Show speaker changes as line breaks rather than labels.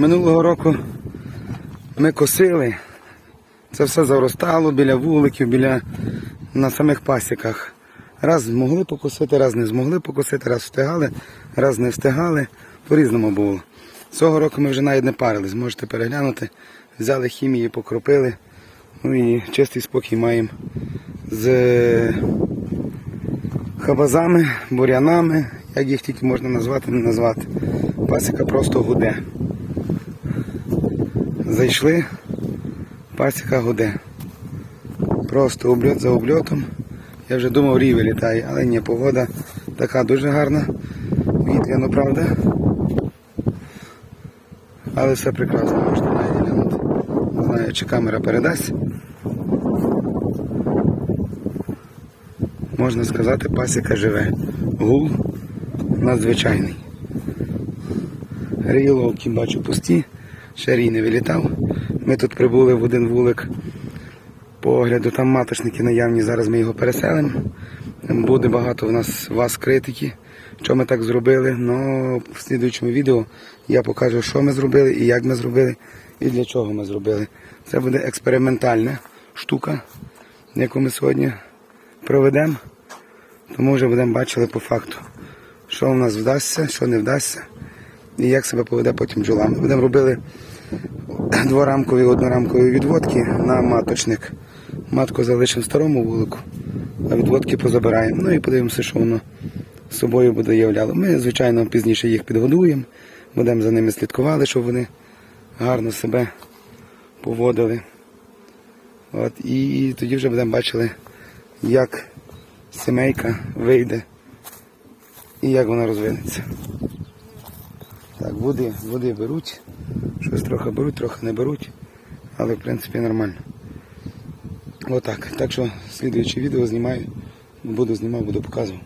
Минулого року ми косили. Це все заростало біля вуликів, біля на самих пасіках. Раз змогли покосити, раз не змогли покосити, раз встигали, раз не встигали. По-різному було. Цього року ми вже навіть не парились, можете переглянути. Взяли хімії, покропили. Ну і чистий спокій маємо з хабазами, бурянами, як їх тільки можна назвати, не назвати. Пасіка просто гуде. Зайшли, пасіка гуде. Просто обльот за обльотом. Я вже думав, рівень літає, але ні, погода така дуже гарна. Вітряно, правда. Але все прекрасно, можете навіть глянути. Не знаю, чи камера передасть. Можна сказати, пасіка живе. Гул надзвичайний. Ріїловки бачу пусті, ще рій не вилітав. Ми тут прибули в один вулик по огляду, там маточники наявні, зараз ми його переселимо. Буде багато в нас вас критики, що ми так зробили. Но в слідуючому відео я покажу, що ми зробили і як ми зробили, і для чого ми зробили. Це буде експериментальна штука, яку ми сьогодні проведемо. Тому вже будемо бачили по факту, що у нас вдасться, що не вдасться, і як себе поведе потім бджола. Ми будемо робили дворамкові, однорамкові відводки на маточник. Матку залишимо старому вулику, а відводки позабираємо. Ну і подивимося, що воно собою буде являло. Ми, звичайно, пізніше їх підгодуємо, будемо за ними слідкувати, щоб вони гарно себе поводили. От, і тоді вже будемо бачили, як сімейка вийде і як вона розвинеться. Так, води, води беруть, щось трохи беруть, трохи не беруть, але в принципі нормально. Отак. Так що слідуючі відео знімаю, буду знімав, буду показувати.